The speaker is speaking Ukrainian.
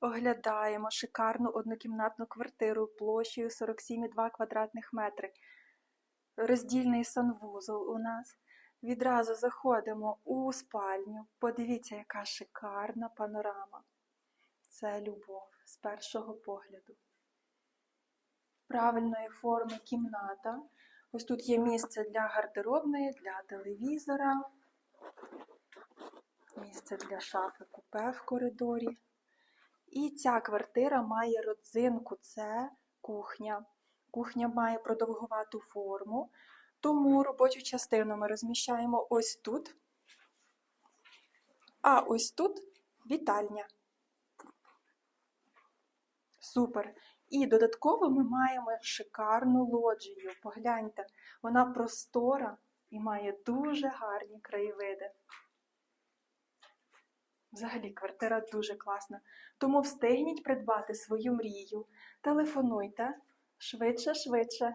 Оглядаємо шикарну однокімнатну квартиру площею 47,2 квадратних метри. Роздільний санвузол у нас. Відразу заходимо у спальню. Подивіться, яка шикарна панорама. Це любов з першого погляду. Правильної форми кімната. Ось тут є місце для гардеробної, для телевізора, місце для шафи купе в коридорі. І ця квартира має родзинку, це кухня. Кухня має продовгувату форму, тому робочу частину ми розміщаємо ось тут, а ось тут вітальня. Супер. І додатково ми маємо шикарну лоджію. Погляньте, вона простора і має дуже гарні краєвиди. Взагалі, квартира дуже класна. Тому встигніть придбати свою мрію. Телефонуйте швидше, швидше.